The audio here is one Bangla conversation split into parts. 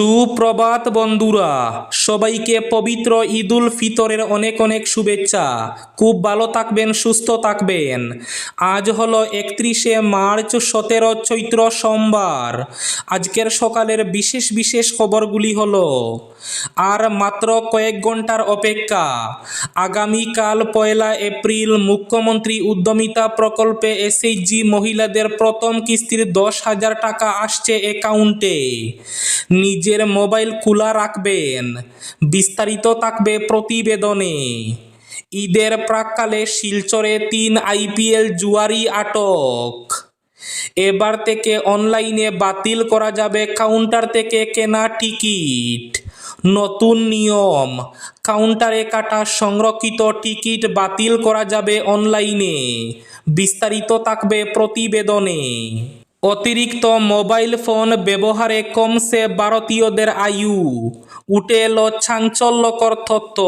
সুপ্রভাত বন্ধুরা, সবাইকে পবিত্র ঈদুল ফিতরের অনেক অনেক শুভেচ্ছা। খুব ভালো থাকবেন, সুস্থ থাকবেন। আজ হলো একত্রিশে মার্চ, সতেরো চৈত্র সোমবার। আজকের সকালের বিশেষ বিশেষ খবরগুলি হলো, আর মাত্র কয়েক ঘণ্টার অপেক্ষা, আগামীকাল পয়লা এপ্রিল মুখ্যমন্ত্রী উদ্যমিতা প্রকল্পে এসএইচজি মহিলাদের প্রথম কিস্তির দশ হাজার টাকা আসছে অ্যাকাউন্টে। নিজের মোবাইল খোলা রাখবেন, বিস্তারিত থাকবে প্রতিবেদনে। ঈদের প্রাককালে শিলচরে তিন আইপিএল জুয়ারি আটক। এবার থেকে অনলাইনে বাতিল করা যাবে কাউন্টার থেকে কেনা টিকিট। নতুন নিয়ম, কাউন্টারে কাটা সংরক্ষিত টিকিট বাতিল করা যাবে অনলাইনে। বিস্তারিত থাকবে প্রতিবেদনে। অতিরিক্ত মোবাইল ফোন ব্যবহারে কমছে ভারতীয়দের আয়ু। উঠে এলো চাঞ্চল্যকর তত্ত্ব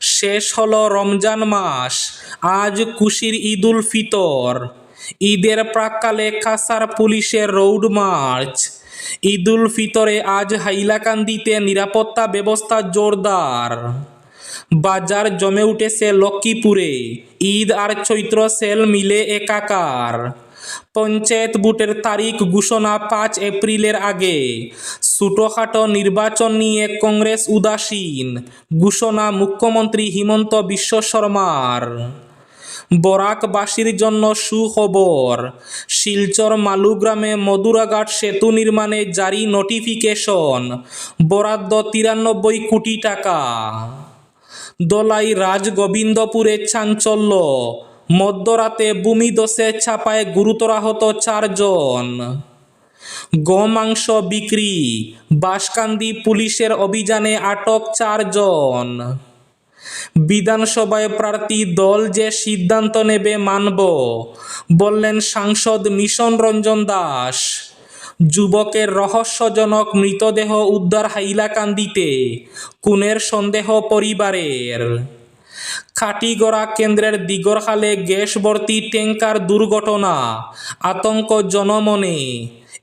শেষ হলো রমজান মাস। আজ খুশির ঈদুল ফিতর। ঈদের প্রাককালে কাসার পুলিশের রোড মার্চ। ঈদুল ফিতরে আজ হাইলাকান্দিতে নিরাপত্তা ব্যবস্থা জোরদার। বাজার জমে উঠেছে লক্ষ্মীপুরে। ঈদ আর চৈত্র সেল মিলে একাকার। পঞ্চায়েত ভোটের তারিখ ঘোষণা পাঁচ এপ্রিলের আগে। ছোটোখাটো নির্বাচন নিয়ে কংগ্রেস উদাসীন, ঘোষণা মুখ্যমন্ত্রী হিমন্ত বিশ্ব শর্মার। বরাকবাসীর জন্য সুখবর, শিলচর মালুগ্রামে মধুরাঘাট সেতু নির্মাণে জারি নোটিফিকেশন, বরাদ্দ তিরানব্বই কোটি টাকা। দলাই রাজগোবিন্দপুরে চাঞ্চল্য মধ্যরাতে ভূমিদশে ছাপায় গুরুতর আহত চারজন। গোমাংস বিক্রি বাসকান্দি পুলিশের অভিযানে আটক চারজন। বিধানসভায় প্রার্থী দল যে সিদ্ধান্ত নেবে মানব, বললেন সাংসদ মিশন রঞ্জন দাস। যুবকের রহস্যজনক মৃতদেহ উদ্ধার হাইলাকান্দিতে কুনের সন্দেহ পরিবারের। খাটিগড়া কেন্দ্রের দিগরখালে গ্যাস ভর্তি ট্যাঙ্কার দুর্ঘটনা আতঙ্ক জনমনে।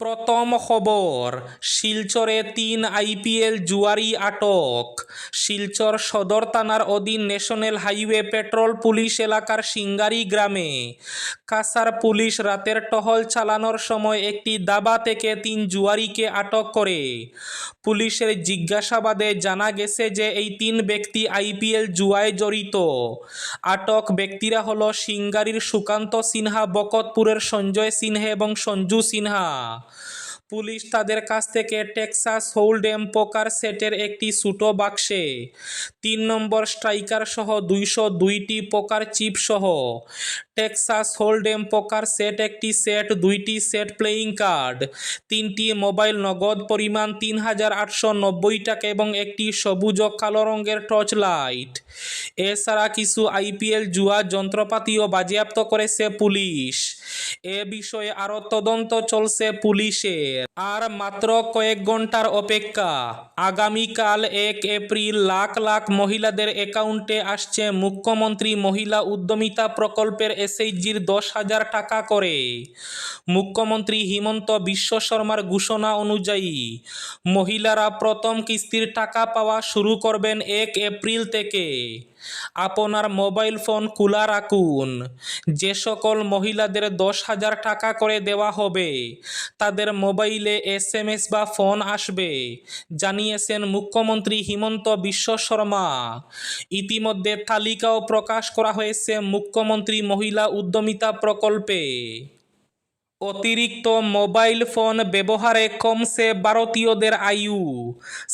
প্রথম খবর, শিলচরে তিন আইপিএল জুয়ারি আটক। শিলচর সদর থানার অধীন ন্যাশনাল হাইওয়ে পেট্রোল পুলিশ এলাকার সিঙ্গারি গ্রামে। কাসার পুলিশ রাতের টহল চালানোর সময় একটি দাবা থেকে তিন জুয়ারিকে আটক করে। পুলিশের জিজ্ঞাসাবাদে জানা গেছে যে এই তিন ব্যক্তি আইপিএল জুয়ায় জড়িত। আটক ব্যক্তিরা হল সিঙ্গারির সুকান্ত সিনহা, বকতপুরের সঞ্জয় সিনহা এবং সঞ্জু সিনহা। পুলিশ তাদের কাছ থেকে টেক্সাস হোল্ডেম পোকার সেটের একটি সুটো বাক্সে তিন নম্বর স্ট্রাইকার সহ দুইশো দুইটি পোকার চিপ সহ টেক্সাস হোল্ডেম পোকার সেট একটি সেট, দুইটি সেট প্লেয়িং কার্ড, তিনটি মোবাইল নগদ পরিমাণ তিন হাজার আটশো নব্বই টাকা এবং একটি সবুজ কালো রঙের টর্চ লাইট এছাড়া কিছু আইপিএল জুয়া যন্ত্রপাতিও বাজেয়াপ্ত করেছে পুলিশ। এ বিষয়ে আরও তদন্ত চলছে পুলিশের। আর মাত্র কয়েক ঘণ্টার অপেক্ষা। আগামীকাল এক এপ্রিল লাখ লাখ মহিলাদের অ্যাকাউন্টে আসছে মুখ্যমন্ত্রী মহিলা উদ্যমিতা প্রকল্পের এসএইচজির দশ হাজার টাকা করে। মুখ্যমন্ত্রী হিমন্ত বিশ্ব শর্মার ঘোষণা অনুযায়ী, মহিলারা প্রথম কিস্তির টাকা পাওয়া শুরু করবেন এক এপ্রিল থেকে। আপনার মোবাইল ফোন খোলা রাখুন। যে সকল মহিলাদের দশ হাজার টাকা করে দেওয়া হবে, তাদের মোবাইলে এস এম এস বা ফোন আসবে। জানিয়েছেন মুখ্যমন্ত্রী হিমন্ত বিশ্ব শর্মা। ইতিমধ্যে তালিকাও প্রকাশ করা হয়েছে মুখ্যমন্ত্রী মহিলা উদ্যমিতা প্রকল্পে। অতিরিক্ত মোবাইল ফোন ব্যবহারে কমছে ভারতীয়দের আয়ু।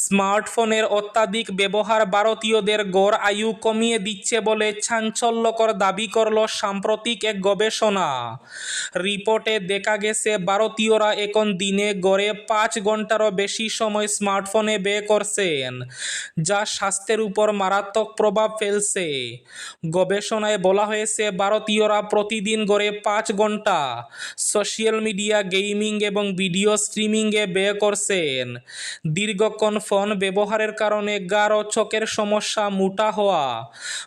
স্মার্টফোনের অত্যাধিক ব্যবহার ভারতীয়দের গড় আয়ু কমিয়ে দিচ্ছে বলে চাঞ্চল্যকর দাবি করল সাম্প্রতিক এক গবেষণা। রিপোর্টে দেখা গেছে, ভারতীয়রা এখন দিনে গড়ে পাঁচ ঘন্টারও বেশি সময় স্মার্টফোনে ব্যয় করছেন, যা স্বাস্থ্যের উপর মারাত্মক প্রভাব ফেলছে। গবেষণায় বলা হয়েছে, ভারতীয়রা প্রতিদিন গড়ে পাঁচ ঘণ্টা মিডিয়া গেমিং এবং ভিডিও স্ট্রিমিংয়ে ব্যয় করছেন। দীর্ঘক্ষণ ফোন ব্যবহারের কারণে গাঢ় চোখের সমস্যা, মোটা হওয়া,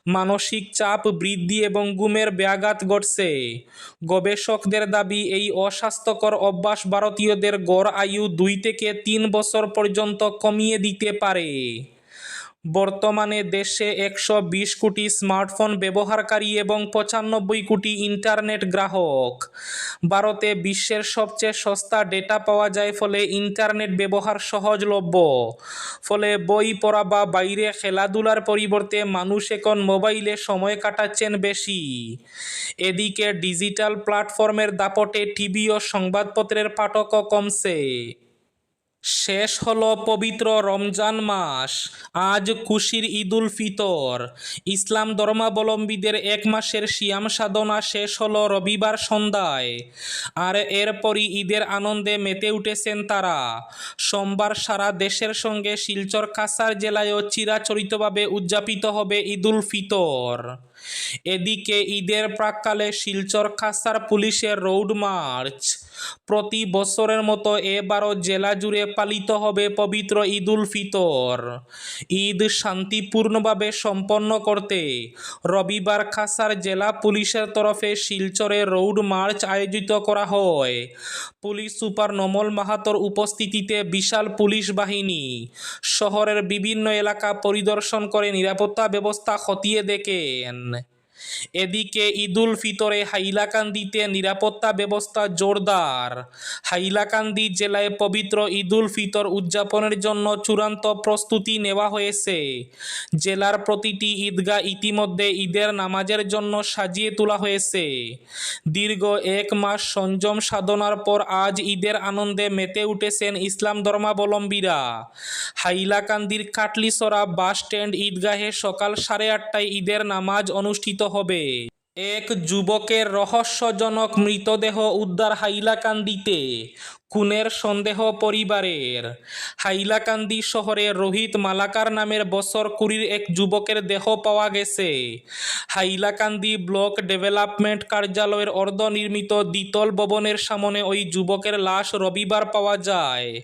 মানসিক চাপ বৃদ্ধি এবং ঘুমের ব্যাঘাত ঘটছে। গবেষকদের দাবি, এই অস্বাস্থ্যকর অভ্যাস ভারতীয়দের গড় আয়ু দুই থেকে তিন বছর পর্যন্ত কমিয়ে দিতে পারে। বর্তমানে দেশে একশো বিশ কোটি স্মার্টফোন ব্যবহারকারী এবং পঁচানব্বই কোটি ইন্টারনেট গ্রাহক। ভারতে বিশ্বের সবচেয়ে সস্তা ডেটা পাওয়া যায় ফলে ইন্টারনেট ব্যবহার সহজলভ্য। ফলে বই পড়া বা বাইরে খেলাধুলার পরিবর্তে মানুষ এখন মোবাইলে সময় কাটাচ্ছেন বেশি। এদিকে ডিজিটাল প্ল্যাটফর্মের দাপটে টিভি ও সংবাদপত্রের পাঠকও কমছে। শেষ হলো পবিত্র রমজান মাস। আজ খুশির ঈদুল ফিতর। ইসলাম ধর্মাবলম্বীদের এক মাসের সিয়াম সাধনা শেষ হলো রবিবার সন্ধ্যায়। আর এরপরই ঈদের আনন্দে মেতে উঠেছেন তারা। সোমবার সারা দেশের সঙ্গে শিলচর, কাছাড় জেলায়ও চিরাচরিতভাবে উদযাপিত হবে ঈদুল ফিতর। এদিকে ঈদের প্রাককালে শিলচর, কাছাড় পুলিশের রোড মার্চ। প্রতি বছরের মতো এবারও জেলা জুড়ে পালিত হবে পবিত্র ঈদুল ফিতর। ঈদ শান্তিপূর্ণভাবে সম্পন্ন করতে রবিবার খাসার জেলা পুলিশের তরফে শিলচরে রোড মার্চ আয়োজিত করা হয়। পুলিশ সুপার নমল মাহাতোর উপস্থিতিতে বিশাল পুলিশ বাহিনী শহরের বিভিন্ন এলাকা পরিদর্শন করে নিরাপত্তা ব্যবস্থা খতিয়ে দেখেন। এদিকে ঈদুল ফিতরে হাইলাকান্দিতে নিরাপত্তা ব্যবস্থা জোরদার। হাইলাকান্দি জেলায় পবিত্র ঈদুল ফিতর উদযাপনের জন্য চূড়ান্ত প্রস্তুতি নেওয়া হয়েছে। জেলার প্রতিটি ঈদগাহ ইতিমধ্যে ঈদের নামাজের জন্য সাজিয়ে তোলা হয়েছে। দীর্ঘ এক মাস সংযম সাধনার পর আজ ঈদের আনন্দে মেতে উঠেছেন ইসলাম ধর্মাবলম্বীরা। হাইলাকান্দির কাটলিসরা বাস স্ট্যান্ড ঈদগাহে সকাল সাড়ে আটটায় ঈদের নামাজ অনুষ্ঠিত হবে। এক যুবকের রহস্যজনক মৃতদেহ উদ্ধার হাইলাকান্দিতে। খুনের সন্দেহ পরিবারের। হাইলাকান্দি শহরে রোহিত মালাকার নামের বছর কুড়ির এক যুবকের দেহ পাওয়া গেছে। হাইলাকান্দি ব্লক ডেভেলপমেন্ট কার্যালয়ের অর্ধনির্মিত দ্বিতল ভবনের সামনে ওই যুবকের লাশ রবিবার পাওয়া যায়।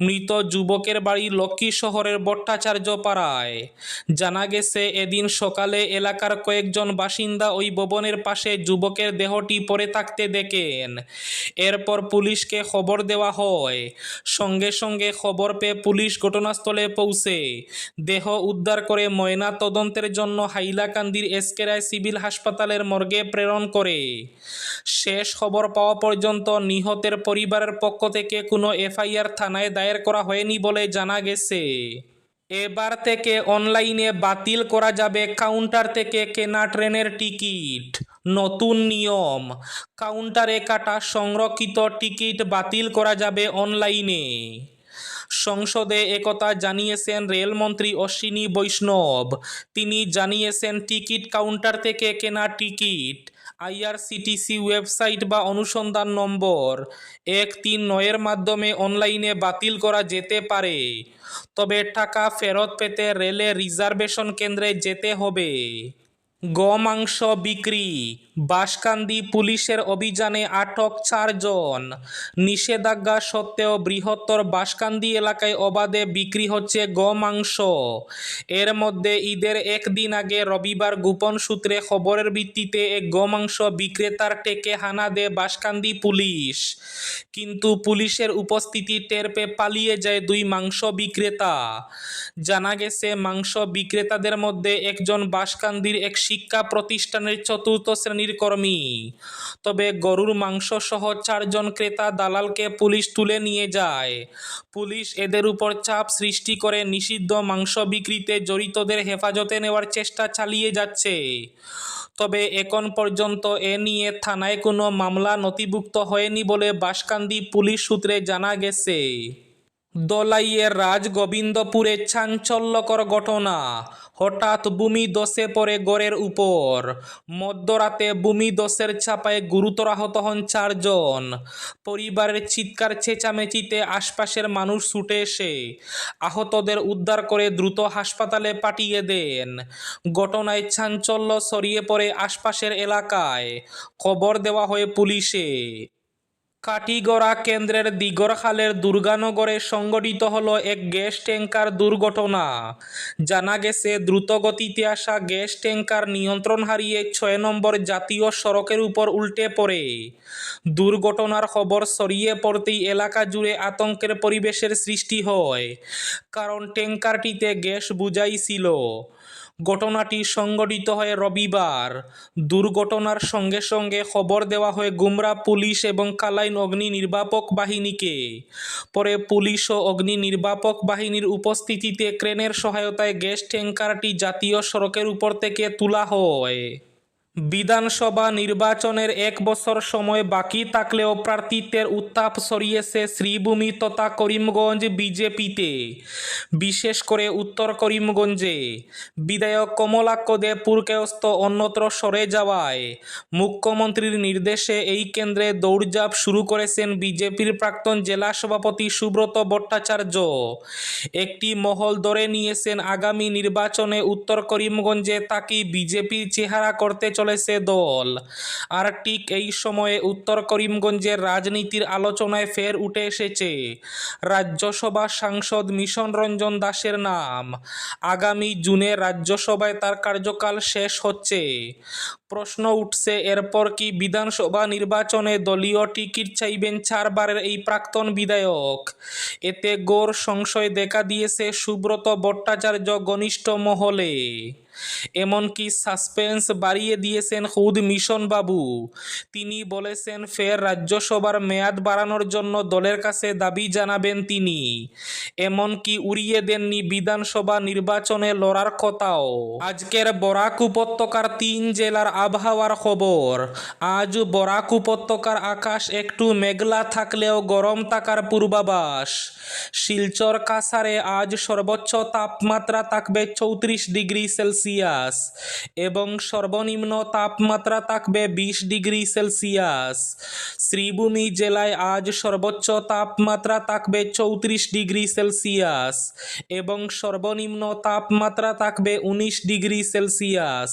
মৃত যুবকের বাড়ি লক্ষ্মী শহরের ভট্টাচার্য পাড়ায়। জানা গেছে, এদিন সকালে এলাকার কয়েকজন বাসিন্দা ওই ভবনের পাশে যুবকের দেহটি পড়ে থাকতে দেখেন। এরপর পুলিশকে খবর দেওয়া হয়। সঙ্গে সঙ্গে খবর পেয়ে পুলিশ ঘটনাস্থলে পৌঁছে। দেহ উদ্ধার করে ময়না তদন্তের জন্য হাইলাকান্দির এসকেরায় সিভিল হাসপাতালের মর্গে প্রেরণ করে। শেষ খবর পাওয়া পর্যন্ত নিহতের পরিবারের পক্ষ থেকে কোনো এফআইআর থানায় দায়ের করা হয়নি বলে জানা গেছে। এবার থেকে অনলাইনে বাতিল করা যাবে কাউন্টার থেকে কেনা ট্রেনের টিকিট। নতুন নিয়ম। কাউন্টারে কাটা সংরক্ষিত টিকিট বাতিল করা যাবে অনলাইনে। সংসদে একথা জানিয়েছেন রেলমন্ত্রী অশ্বিনী বৈষ্ণব। তিনি জানিয়েছেন টিকিট কাউন্টার থেকে কেনা টিকিট, আইআরসিটিসি ওয়েবসাইট বা অনুসন্ধান নম্বর এক তিন নয়ের মাধ্যমে অনলাইনে বাতিল করা যেতে পারে। তবে টাকা ফেরত পেতে রেলে রিজার্ভেশন কেন্দ্রে যেতে হবে। গমাংস বিক্রি বাঁশকান্দি পুলিশের অভিযানে আটক চারজন। নিষেধাজ্ঞা সত্ত্বেও বৃহত্তর বাসকান্দি এলাকায় অবাধে বিক্রি হচ্ছে গমাংস। এর মধ্যে ঈদের একদিন আগে রবিবার গোপন সূত্রে খবরের ভিত্তিতে এক গমাংস বিক্রেতার টেকে হানা দেয় বাঁশকান্দি পুলিশ। কিন্তু পুলিশের উপস্থিতি টের পেয়ে পালিয়ে যায় দুই মাংস বিক্রেতা। জানা গেছে, মাংস বিক্রেতাদের মধ্যে একজন বাসকান্দির এক শিক্ষা প্রতিষ্ঠানের চতুর্থ শ্রেণির ইন্ডাস্ট্রির কর্মী। তবে গরুর মাংস সহ চারজন ক্রেতা দালালকে পুলিশ তুলে নিয়ে যায়। পুলিশ এদের উপর চাপ সৃষ্টি করে নিষিদ্ধ মাংস বিক্রিতে জড়িতদের হেফাজতে নেওয়ার চেষ্টা চালিয়ে যাচ্ছে। তবে এখন পর্যন্ত এ নিয়ে থানায় কোনো মামলা নথিভুক্ত হয়নি বলে বাসকান্দি পুলিশ সূত্রে জানা গেছে। দলাইয়ের রাজগোবিন্দপুরে চাঞ্চল্যকর ঘটনা। হঠাৎ ভূমি দোষে পড়ে গড়ের উপর। মধ্যরাতে ভূমি দোষের চাপায় গুরুতর আহত হন চারজন। পরিবারের চিৎকার চেঁচামেচিতে আশপাশের মানুষ ছুটে এসে আহতদের উদ্ধার করে দ্রুত হাসপাতালে পাঠিয়ে দেন। ঘটনায় চাঞ্চল্য ছড়িয়ে পড়ে আশপাশের এলাকায়। খবর দেওয়া হয় পুলিশে। কাটিগড়া কেন্দ্রের দিগরখালের দুর্গানগরে সংগঠিত হল এক গ্যাস ট্যাঙ্কার দুর্ঘটনা। জানা গেছে, দ্রুতগতিতে আসা গ্যাস ট্যাঙ্কার নিয়ন্ত্রণ হারিয়ে ছয় নম্বর জাতীয় সড়কের উপর উল্টে পড়ে। দুর্ঘটনার খবর ছড়িয়ে পড়তেই এলাকা জুড়ে আতঙ্কের পরিবেশের সৃষ্টি হয়। কারণ ট্যাঙ্কারটিতে গ্যাস বুঝাইছিল ঘটনাটি সংঘটিত হয় রবিবার। দুর্ঘটনার সঙ্গে সঙ্গে খবর দেওয়া হয় গুমরা পুলিশ এবং কালাইন অগ্নি নির্বাপক বাহিনীকে। পরে পুলিশ ও অগ্নি নির্বাপক বাহিনীর উপস্থিতিতে ক্রেনের সহায়তায় গ্যাস ট্যাঙ্কারটি জাতীয় সড়কের উপর থেকে তোলা হয়। বিধানসভা নির্বাচনের এক বছর সময় বাকি থাকলেও প্রার্থীত্বের উত্তাপ সরিয়েছে শ্রীভূমি তথা করিমগঞ্জ বিজেপিতে। বিশেষ করে উত্তর করিমগঞ্জে। বিধায়ক কমলাক্ষ দে পুরকেয়স্ত অন্যত্র সরে যাওয়ায় মুখ্যমন্ত্রীর নির্দেশে এই কেন্দ্রে দৌড়ঝাঁপ শুরু করেছেন বিজেপির প্রাক্তন জেলা সভাপতি সুব্রত ভট্টাচার্য। একটি মহল ধরে নিয়েছেন আগামী নির্বাচনে উত্তর করিমগঞ্জে তাকে বিজেপির চেহারা করতে চলেছে দল। আর ঠিক এই সময়ে উত্তর করিমগঞ্জের রাজনীতির আলোচনায় ফের উঠে এসেছে রাজ্যসভা সাংসদ মিশন রঞ্জন দাসের নাম। আগামী জুনে রাজ্যসভায় তার কার্যকাল শেষ হচ্ছে। প্রশ্ন উঠছে, এরপর কি বিধানসভা নির্বাচনে দলীয় টিকিট চাইবেন চারবারের এই প্রাক্তন বিধায়ক? এতে গৌর সংশয় দেখা দিয়েছে সুব্রত ভট্টাচার্য ঘনিষ্ঠ মহলে। এমনকি সাসপেন্স বাড়িয়ে দিয়েছেন খুদ মিশন বাবু। তিনি বলেছেন, ফের রাজ্যসভার মেয়াদ বাড়ানোর জন্য দলের কাছে দাবি জানাবেন তিনি। এমনকি উড়িয়ে দেননি বিধানসভা নির্বাচনে লড়ার কথাও। আজকের বরাক উপত্যকার তিন জেলার আবহাওয়ার খবর। আজ বরাক উপত্যকার আকাশ একটু মেঘলা থাকলেও গরম থাকার পূর্বাভাস। শিলচর কাসারে আজ সর্বোচ্চ তাপমাত্রা থাকবে চৌত্রিশ ডিগ্রি সেলসিয়াস এবং সর্বনিম্ন তাপমাত্রা থাকবে বিশ ডিগ্রি সেলসিয়াস। শ্রীভূমি জেলায় আজ সর্বোচ্চ তাপমাত্রা থাকবে চৌত্রিশ ডিগ্রি সেলসিয়াস এবং সর্বনিম্ন তাপমাত্রা থাকবে উনিশ ডিগ্রি সেলসিয়াস।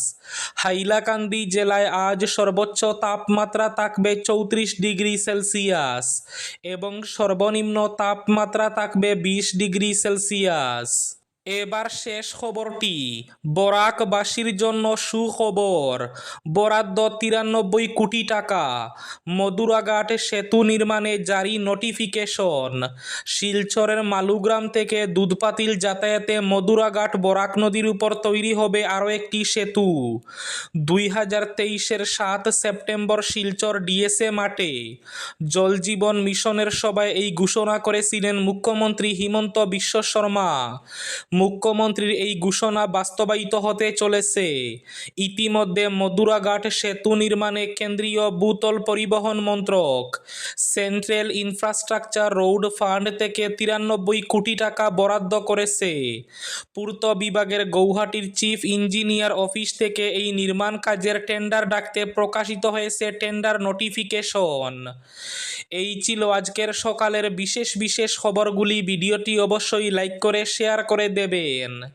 হাইলাকান্দি জেলায় আজ সর্বোচ্চ তাপমাত্রা থাকবে চৌত্রিশ ডিগ্রি সেলসিয়াস এবং সর্বনিম্ন তাপমাত্রা থাকবে বিশ ডিগ্রি সেলসিয়াস। এবার শেষ খবরটি। বরাকবাসীর জন্য সুখবর। বরাদ্দ তিরানব্বই কোটি টাকা। মধুরাঘাট সেতু নির্মাণে জারি নোটিফিকেশন। শিলচরের মালুগ্রাম থেকে দুধপাতিল যাতায়াতে মধুরাঘাট বরাক নদীর উপর তৈরি হবে আরও একটি সেতু। দুই হাজার তেইশের সাত সেপ্টেম্বর শিলচর ডিএসএ মাঠে জল জীবন মিশনের সভায় এই ঘোষণা করেছিলেন মুখ্যমন্ত্রী হিমন্ত বিশ্ব শর্মা। মুখ্যমন্ত্রীর এই ঘোষণা বাস্তবায়িত হতে চলেছে। ইতিমধ্যে মধুরাঘাট সেতু নির্মাণে কেন্দ্রীয় ভূতল পরিবহন মন্ত্রক, সেন্ট্রাল ইনফ্রাস্ট্রাকচার রোড ফান্ড থেকে তিরানব্বই কোটি টাকা বরাদ্দ করেছে। পূর্ত বিভাগের গৌহাটির চিফ ইঞ্জিনিয়ার অফিস থেকে এই নির্মাণ কাজের টেন্ডার ডাকতে প্রকাশিত হয়েছে টেন্ডার নোটিফিকেশন। এই ছিল আজকের সকালের বিশেষ বিশেষ খবরগুলি। ভিডিওটি অবশ্যই লাইক করে, শেয়ার করে Beben.